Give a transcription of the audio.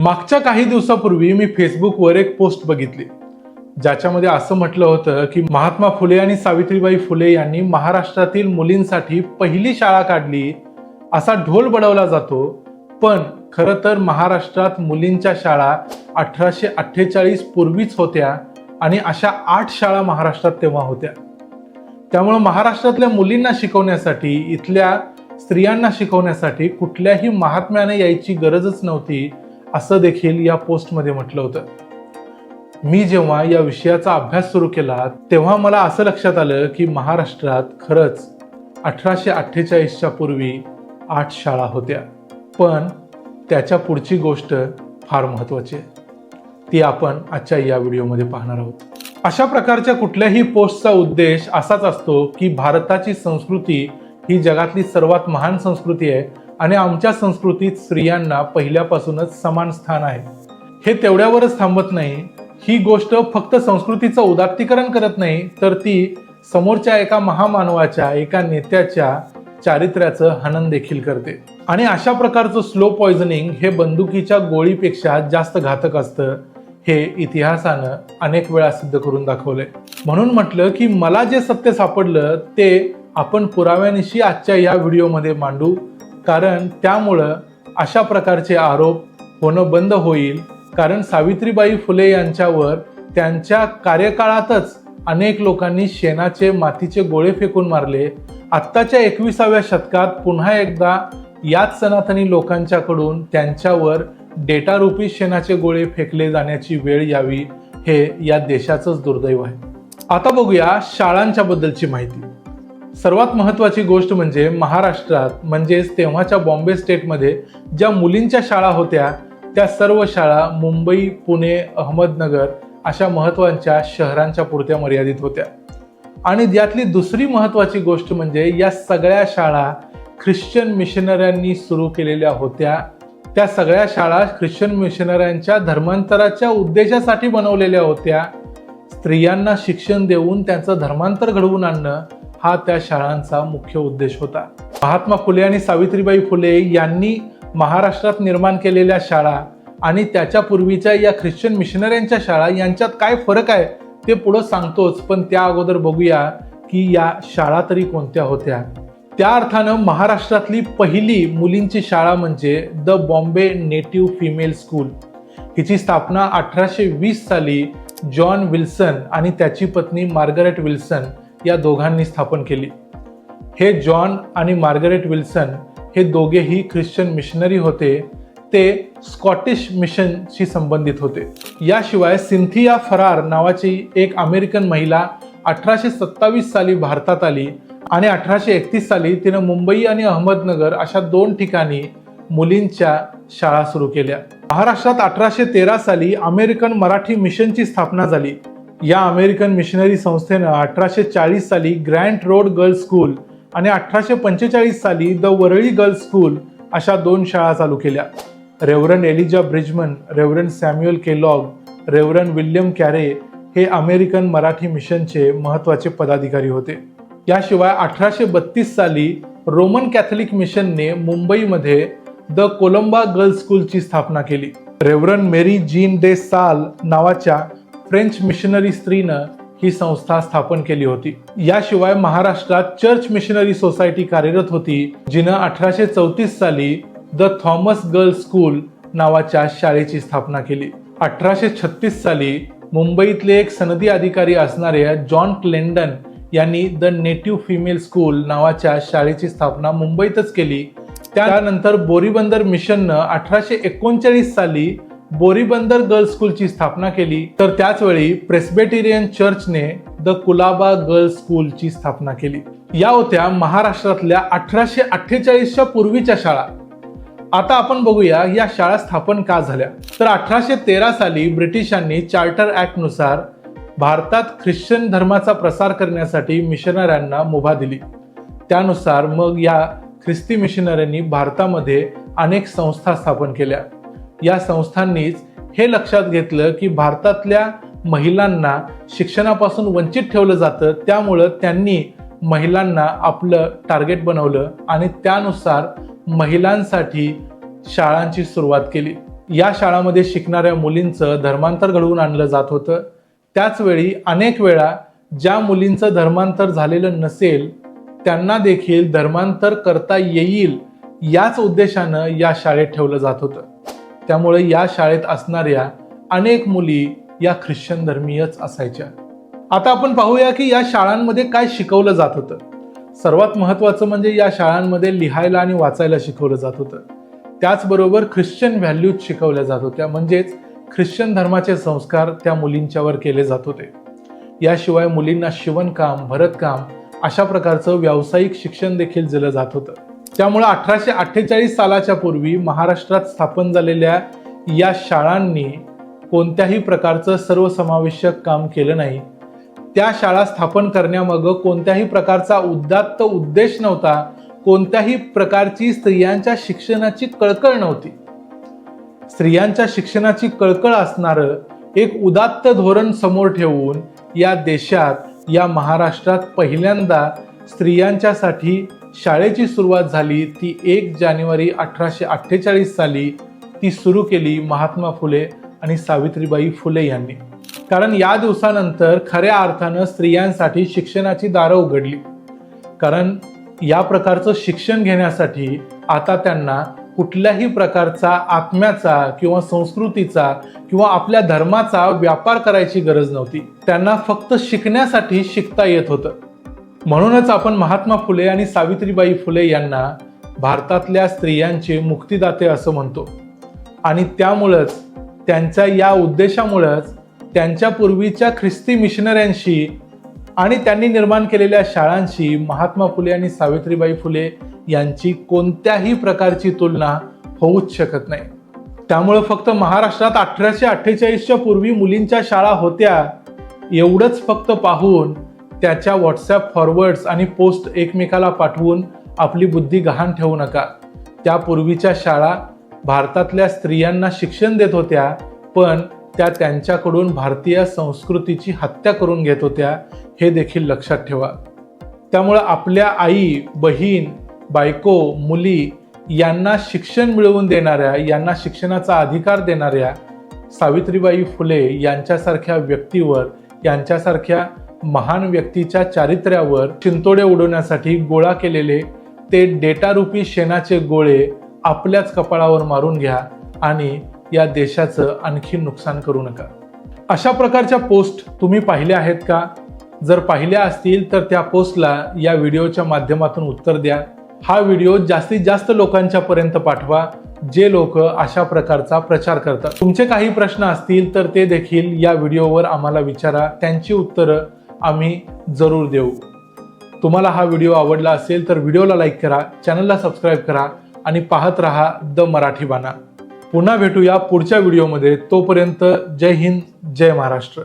मागच्या काही दिवसापूर्वी मी फेसबुकवर एक पोस्ट बघितली. ज्याच्यामध्ये असं म्हटलं होतं की महात्मा फुले आणि सावित्रीबाई फुले यांनी महाराष्ट्रातील मुलींसाठी पहिली शाळा काढली. असा ढोल बडवला जातो. पण खरं तर महाराष्ट्रात मुलींच्या शाळा अठराशे अठ्ठेचाळीस पूर्वीच होत्या आणि अशा आठ शाळा महाराष्ट्रात तेव्हा होत्या. त्यामुळं महाराष्ट्रातल्या मुलींना शिकवण्यासाठी इथल्या स्त्रियांना शिकवण्यासाठी कुठल्याही महात्म्याने यायची गरजच नव्हती. असं देखील या पोस्टमध्ये म्हटलं होतं. मी जेव्हा या विषयाचा अभ्यास सुरू केला तेव्हा मला असं लक्षात आलं की महाराष्ट्रात खरंच अठराशे अठ्ठेचाळीसच्या पूर्वी आठ शाळा होत्या. पण त्याच्या पुढची गोष्ट फार महत्त्वाची आहे. ती आपण आजच्या या व्हिडिओमध्ये पाहणार आहोत. अशा प्रकारच्या कुठल्याही पोस्टचा उद्देश असाच असतो की भारताची संस्कृती ही जगातली सर्वात महान संस्कृती आहे आणि आमच्या संस्कृतीत स्त्रियांना पहिल्यापासूनच समान स्थान आहे. हे तेवढ्यावरच थांबत नाही. ही गोष्ट फक्त संस्कृतीचं उदात्तीकरण करत नाही तर ती समोरच्या एका महामानवाच्या एका नेत्याच्या चारित्र्याचं हनन देखील करते. आणि अशा प्रकारचं स्लो पॉइझनिंग हे बंदुकीच्या गोळीपेक्षा जास्त घातक असतं हे इतिहासानं अनेक वेळा सिद्ध करून दाखवलंय. म्हणून म्हटलं की मला जे सत्य सापडलं ते आपण पुराव्यानिशी आजच्या या व्हिडिओमध्ये मांडू. कारण त्यामुळं अशा प्रकारचे आरोप होणं बंद होईल. कारण सावित्रीबाई फुले यांच्यावर त्यांच्या कार्यकाळातच अनेक लोकांनी शेणाचे मातीचे गोळे फेकून मारले. आत्ताच्या एकविसाव्या शतकात पुन्हा एकदा याच सनातनी लोकांच्याकडून त्यांच्यावर डेटारूपी शेणाचे गोळे फेकले जाण्याची वेळ यावी हे या देशाचंच दुर्दैव आहे. आता बघूया शाळांच्या बद्दलची माहिती. सर्वात महत्त्वाची गोष्ट म्हणजे महाराष्ट्रात म्हणजेच तेव्हाच्या बॉम्बे स्टेटमध्ये ज्या मुलींच्या शाळा होत्या त्या सर्व शाळा मुंबई पुणे अहमदनगर अशा महत्त्वाच्या शहरांच्या पुरत्या मर्यादित होत्या. आणि यातली दुसरी महत्वाची गोष्ट म्हणजे या सगळ्या शाळा ख्रिश्चन मिशनऱ्यांनी सुरू केलेल्या होत्या. त्या सगळ्या शाळा ख्रिश्चन मिशनऱ्यांच्या धर्मांतराच्या उद्देशासाठी बनवलेल्या होत्या. स्त्रियांना शिक्षण देऊन त्यांचं धर्मांतर घडवून आणणं हा त्या शाळांचा मुख्य उद्देश होता. महात्मा फुले आणि सावित्रीबाई फुले यांनी महाराष्ट्रात निर्माण केलेल्या शाळा आणि त्याच्या पूर्वीच्या या ख्रिश्चन मिशनऱ्यांच्या शाळा यांच्यात काय फरक आहे ते पुढं सांगतोच पण त्या अगोदर बघूया की या शाळा तरी कोणत्या होत्या. त्या अर्थानं महाराष्ट्रातली पहिली मुलींची शाळा म्हणजे the Bombay native female school. हिची स्थापना अठराशे वीस साली जॉन विल्सन आणि त्याची पत्नी मार्गरेट विल्सन या दोघांनी स्थापन केली. हे जॉन आणि मार्गरेट विल्सन हे दोघेही ख्रिश्चन मिशनरी होते. ते स्कॉटिश मिशनशी संबंधित होते. याशिवाय सिंथिया फरार नावाची एक अमेरिकन महिला अठराशे सत्तावीस साली भारतात आली आणि अठराशे एकतीस साली तिनं मुंबई आणि अहमदनगर अशा दोन ठिकाणी मुलींच्या शाळा सुरू केल्या. महाराष्ट्रात अठराशे तेरा साली अमेरिकन मराठी मिशनची स्थापना झाली. या अमेरिकन मिशनरी संस्थेनं अठराशे चाळीस साली ग्रँड रोड गर्ल्स स्कूल आणि अठराशे पंचेचाळीस साली द वरळी गर्ल्स स्कूल अशा दोन शाळा चालू केल्या. Reverend Elijah Bridgman Reverend Samuel Kellogg Reverend William Carey हे अमेरिकन मराठी मिशनचे महत्त्वाचे पदाधिकारी होते. याशिवाय अठराशे बत्तीस साली रोमन कॅथलिक मिशनने मुंबईमध्ये द कोलंबा गर्ल्स स्कूलची स्थापना केली. रेव्हरन मेरी जीन डे साल नावाच्या फ्रेंच मिशनरी स्त्रीनं ही संस्था स्थापन केली होती. याशिवाय महाराष्ट्रात चर्च मिशनरी सोसायटी कार्यरत होती जिनं अठराशे चौतीस साली द थॉमस गर्ल्स स्कूल नावाच्या शाळेची स्थापना केली. अठराशे छत्तीस साली मुंबईतले एक सनदी अधिकारी असणारे जॉन क्लेंडन यांनी द नेटिव्ह फिमेल स्कूल नावाच्या शाळेची स्थापना मुंबईतच केली. त्यानंतर बोरीबंदर मिशननं अठराशे एकोणचाळीस साली बोरीबंदर गर्ल्स स्कूलची स्थापना केली. तर त्याचवेळी प्रेस्बेटेरियन चर्चने द कुलाबा गर्ल्स स्कूलची स्थापना केली. या होत्या महाराष्ट्रातल्या अठराशे अठ्ठेचाळीसच्या पूर्वीच्या शाळा. आता आपण बघूया या शाळा स्थापन का झाल्या. तर अठराशे तेरा साली ब्रिटिशांनी चार्टर ऍक्टनुसार भारतात ख्रिश्चन धर्माचा प्रसार करण्यासाठी मिशनऱ्यांना मुभा दिली. त्यानुसार मग या ख्रिस्ती मिशनऱ्यांनी भारतामध्ये अनेक संस्था स्थापन केल्या. या संस्थांनीच हे लक्षात घेतलं की भारतातल्या महिलांना शिक्षणापासून वंचित ठेवलं जातं. त्यामुळं त्यांनी महिलांना आपलं टार्गेट बनवलं आणि त्यानुसार महिलांसाठी शाळांची सुरुवात केली. या शाळामध्ये शिकणाऱ्या मुलींचं धर्मांतर घडवून आणलं जात होतं. त्याचवेळी अनेक वेळा ज्या मुलींचं धर्मांतर झालेलं नसेल त्यांना देखील धर्मांतर करता येईल याच उद्देशानं या शाळेत ठेवलं जात होतं. त्यामुळे या शाळेत असणाऱ्या अनेक मुली या ख्रिश्चन धर्मीयच असायच्या. आता आपण पाहूया की या शाळांमध्ये काय शिकवलं जात होतं. सर्वात महत्त्वाचं म्हणजे या शाळांमध्ये लिहायला आणि वाचायला शिकवलं जात होतं. त्याचबरोबर ख्रिश्चन व्हॅल्यूज शिकवल्या जात होत्या. म्हणजेच ख्रिश्चन धर्माचे संस्कार त्या मुलींच्यावर केले जात होते. याशिवाय मुलींना शिवणकाम भरतकाम अशा प्रकारचं व्यावसायिक शिक्षण देखील दिलं जात होतं. त्यामुळे अठराशे अठ्ठेचाळीस सालाच्या पूर्वी महाराष्ट्रात स्थापन झालेल्या या शाळांनी कोणत्याही प्रकारचं सर्वसमावेशक काम केलं नाही. त्या शाळा स्थापन करण्यामागं कोणत्याही प्रकारचा उदात्त उद्देश नव्हता. कोणत्याही प्रकारची स्त्रियांच्या शिक्षणाची कळकळ नव्हती. स्त्रियांच्या शिक्षणाची कळकळ असणारं एक उदात्त धोरण समोर ठेवून या देशात या महाराष्ट्रात पहिल्यांदा स्त्रियांच्यासाठी शाळेची सुरुवात झाली ती एक जानेवारी अठराशे अठ्ठेचाळीस साली ती सुरू केली महात्मा फुले आणि सावित्रीबाई फुले यांनी. कारण या दिवसानंतर खऱ्या अर्थानं स्त्रियांसाठी शिक्षणाची दारं उघडली. कारण या प्रकारचं शिक्षण घेण्यासाठी आता त्यांना कुठल्याही प्रकारचा आत्म्याचा किंवा संस्कृतीचा किंवा आपल्या धर्माचा व्यापार करायची गरज नव्हती. त्यांना फक्त शिकण्यासाठी शिकता येत होतं. म्हणूनच आपण महात्मा फुले आणि सावित्रीबाई फुले यांना भारतातल्या स्त्रियांचे मुक्तिदाते असं म्हणतो. आणि त्यामुळंच त्यांच्या या उद्देशामुळंच त्यांच्या पूर्वीच्या ख्रिस्ती मिशनऱ्यांशी आणि त्यांनी निर्माण केलेल्या शाळांशी महात्मा फुले आणि सावित्रीबाई फुले यांची कोणत्याही प्रकारची तुलना होऊच शकत नाही. त्यामुळं फक्त महाराष्ट्रात अठराशे अठ्ठेचाळीसच्या पूर्वी मुलींच्या शाळा होत्या एवढंच फक्त पाहून त्याच्या व्हॉट्सॲप फॉरवर्ड्स आणि पोस्ट एकमेकाला पाठवून आपली बुद्धी गहाण ठेवू नका. त्यापूर्वीच्या शाळा भारतातल्या स्त्रियांना शिक्षण देत होत्या पण त्या त्यांच्याकडून भारतीय संस्कृतीची हत्या करून घेत होत्या हे देखील लक्षात ठेवा. त्यामुळं आपल्या आई बहीण बायको मुली यांना शिक्षण मिळवून देणाऱ्या यांना शिक्षणाचा अधिकार देणाऱ्या सावित्रीबाई फुले यांच्यासारख्या व्यक्तीवर यांच्यासारख्या महान व्यक्तीच्या चारित्र्यावर चिंतोडे उडवण्यासाठी गोळा केलेले ते डेटारूपी शेणाचे गोळे आपल्याच कपाळावर मारून घ्या आणि या देशाचं आणखी नुकसान करू नका. अशा प्रकारच्या पोस्ट तुम्ही पाहिल्या आहेत का? जर पाहिल्या असतील तर त्या पोस्टला या व्हिडिओच्या माध्यमातून उत्तर द्या. हा व्हिडिओ जास्तीत जास्त लोकांच्या पर्यंत पाठवा जे लोक अशा प्रकारचा प्रचार करतात. तुमचे काही प्रश्न असतील तर ते देखील या व्हिडिओवर आम्हाला विचारा. त्यांची उत्तरं आम्ही जरूर देऊ. तुम्हाला हा व्हिडिओ आवडला असेल तर व्हिडिओला लाईक करा चॅनलला सबस्क्राईब करा आणि पाहत रहा द मराठी बाणा. पुन्हा भेटूया पुढच्या व्हिडिओमध्ये. तोपर्यंत जय हिंद जय महाराष्ट्र.